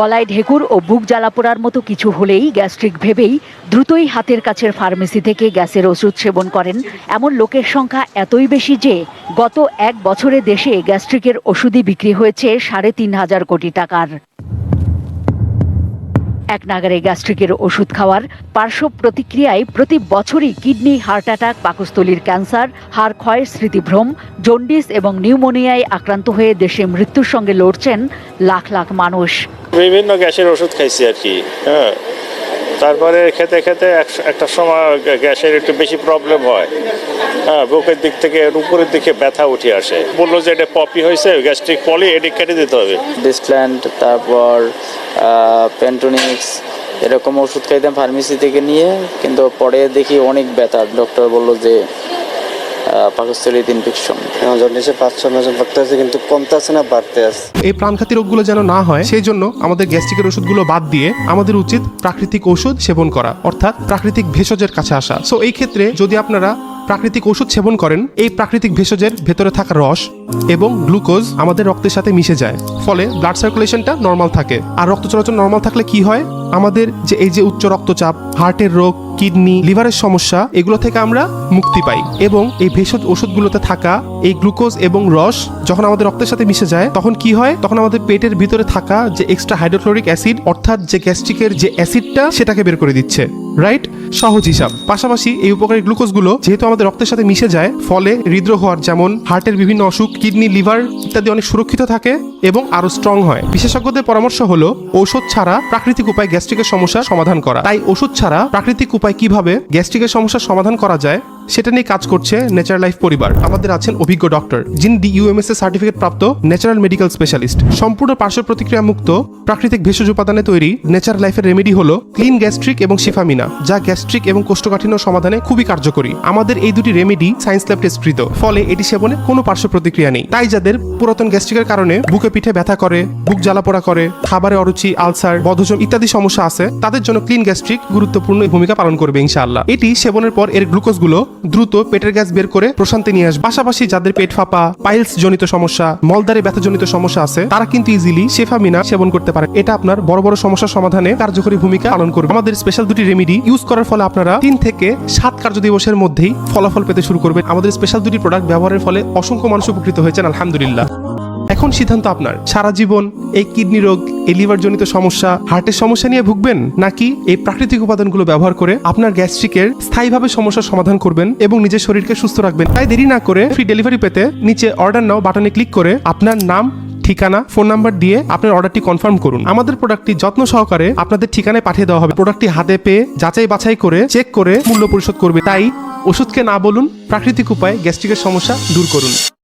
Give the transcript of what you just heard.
গলায় ঢেকুর ও বুক জ্বালা জ্বালাপোড়ার মতো কিছু হলেই গ্যাস্ট্রিক ভেবেই দ্রুতই হাতের কাছের ফার্মেসি থেকে গ্যাসের ওষুধ সেবন করেন। এমন লোকের সংখ্যা এতই বেশি যে গত এক বছরে দেশে গ্যাস্ট্রিকের ওষুধই বিক্রি হয়েছে সাড়ে তিন হাজার কোটি টাকার। এক নাগারে গ্যাস্ট্রিকের ওষুধ খাওয়ার পার্শ্ব প্রতিক্রিয়ায় প্রতি বছরই কিডনি, হার্ট অ্যাটাক, পাকস্থলীর ক্যান্সার, হাড় ক্ষয়ের স্মৃতিভ্রম, জন্ডিস এবং নিউমোনিয়ায় আক্রান্ত হয়ে দেশে মৃত্যুর সঙ্গে লড়ছেন লাখ লাখ মানুষ। বিভিন্ন গ্যাসের ওষুধ খাইছি আর কি হ্যাঁ। তারপরে খেতে খেতে এক- একটা সময় গ্যাসের একটু বেশি প্রবলেম হয়। হ্যাঁ বুকের দিক থেকে উপরের দিকে ব্যথা উঠে আসে। বলল যে এটা পপি হয়েছে গ্যাস্ট্রিক পলি এটি কেটে দিতে হবে। ডিসপ্ল্যান্ট তারপর পেন্টোনিক্স এরকম ওষুধ খাইতাম ফার্মেসি থেকে নিয়ে, কিন্তু পরে দেখি অনেক ব্যথা। ডক্টর বলল যে পাকস্থলীত ইনফেকশন জন্ডিসে পাঁচ ছয় মাস ভক্ত আছে কিন্তু কমতে না বাড়তে আছে। এই প্রাণঘাতী রোগগুলো যেন না হয় সেই জন্য আমাদের গ্যাস্ট্রিকের ওষুধগুলো বাদ দিয়ে আমাদের উচিত প্রাকৃতিক ওষুধ সেবন করা অর্থাৎ প্রাকৃতিক ভেষজের কাছে আসা। সো এই ক্ষেত্রে যদি আপনারা প্রাকৃতিক ওষুধ সেবন করেন এই প্রাকৃতিক ভেষজের ভেতরে থাকা রস এবং গ্লুকোজ আমাদের রক্তের সাথে মিশে যায় ফলে ব্লাড সার্কুলেশনটা নর্মাল থাকে। আর রক্ত চলাচল নর্মাল থাকলে কি হয়? আমাদের যে এই যে উচ্চ রক্তচাপ হার্টের রোগ কিডনি, লিভারের সমস্যা, এগুলো থেকে আমরা মুক্তি পাই। এবং এই ভেষজ ওষুধগুলোতে থাকা এই গ্লুকোজ এবং রস যখন আমাদের রক্তের সাথে মিশে যায়, তখন কি হয়? তখন আমাদের পেটের ভিতরে থাকা যে এক্সট্রা হাইড্রোক্লোরিক অ্যাসিড অর্থাৎ যে গ্যাস্ট্রিকের যে অ্যাসিডটা সেটাকে বের করে দিচ্ছে। রাইট সহজ হিসাব। পাশাপাশি এই উপকারী গ্লুকোজগুলো যেহেতু আমাদের রক্তের সাথে মিশে যায়, ফলে হৃদরোগ হওয়ার যেমন হার্টের বিভিন্ন অসুখ, কিডনি, লিভার ইত্যাদি অনেক সুরক্ষিত থাকে এবং আরও স্ট্রং হয়। বিশেষজ্ঞদের পরামর্শ হলো, ঔষধ ছাড়া প্রাকৃতিক উপায় গ্যাস্ট্রিকের সমস্যা সমাধান করা। তাই ওষুধ ছাড়া প্রাকৃতিক উপায় কীভাবে? গ্যাস্ট্রিকের সমস্যার সমাধান করা যায়? সেটা নিয়ে কাজ করছে নেচার লাইফ পরিবার। আমাদের আছেন অভিজ্ঞ ডক্টর যিনি ডিইউএমএস এর সার্টিফিকেট প্রাপ্ত ন্যাচারাল মেডিকেল স্পেশালিস্ট সম্পূর্ণ পার্শ্ব প্রতিক্রিয়া মুক্ত, প্রাকৃতিক ভেষজ উপাদানে তৈরি নেচার লাইফের রেমেডি হলো ক্লিন গ্যাস্ট্রিক এবং শিফামিনা যা গ্যাস্ট্রিক এবং কোষ্ঠকাঠিন্য সমাধানে খুবই কার্যকরী। আমাদের এই দুটি রেমেডি সায়েন্স ল্যাব টেস্টকৃত ফলে এটি সেবনে কোনো পার্শ্ব প্রতিক্রিয়া নেই। তাই যাদের পুরাতন গ্যাস্ট্রিকের কারণে বুকে পিঠে ব্যথা করে, বুক জ্বালাপোড়া করে, খাবারে অরুচি, আলসার, বদহজম ইত্যাদি সমস্যা আছে, তাদের জন্য ক্লিন গ্যাস্ট্রিক গুরুত্বপূর্ণ ভূমিকা পালন করবে ইনশাআল্লাহ। এটি সেবনের পর এর গ্লুকোজগুলো দ্রুত পেটের গ্যাস বের করে প্রশান্তি নিয়ে আসবে। পাশাপাশি যাদের পেট ফাঁপা, পাইলস জনিত সমস্যা মলদারে ব্যথাজনিত সমস্যা আছে, তারা কিন্তু ইজিলি শেফামিনা সেবন করতে পারে। এটা আপনার বড় বড় সমস্যার সমাধানে কার্যকরী ভূমিকা পালন করবে। আমাদের স্পেশাল দুটি রেমেডি ইউজ করার ফলে আপনারা তিন থেকে সাত কার্য দিবসের মধ্যেই ফলাফল পেতে শুরু করবেন। আমাদের স্পেশাল দুটি প্রোডাক্ট ব্যবহারের ফলে অসংখ্য মানুষ উপকৃত হয়েছেন, আলহামদুলিল্লাহ। এখন সিদ্ধান্ত আপনার। সারা জীবন এই কিডনি রোগ, এই লিভার জনিত সমস্যা হার্টের সমস্যা নিয়ে ভুগবেন নাকি এই প্রাকৃতিক উপাদানগুলো ব্যবহার করে আপনার গ্যাস্ট্রিকের স্থায়ীভাবে সমস্যার সমাধান করবেন? এবং নিজের শরীরকে সুস্থ রাখবেন। তাই দেরি না করে ফ্রি ডেলিভারি পেতে নিচে অর্ডার নাও বাটনে ক্লিক করে আপনার নাম, ঠিকানা ফোন নাম্বার দিয়ে আপনার অর্ডারটি কনফার্ম করুন। আমাদের প্রোডাক্টটি যত্ন সহকারে আপনাদের ঠিকানায় পাঠিয়ে দেওয়া হবে। প্রোডাক্টটি হাতে পেয়ে যাচাই বাছাই করে চেক করে মূল্য পরিশোধ করবে। তাই ওষুধকে না বলুন, প্রাকৃতিক উপায়ে গ্যাস্ট্রিকের সমস্যা দূর করুন।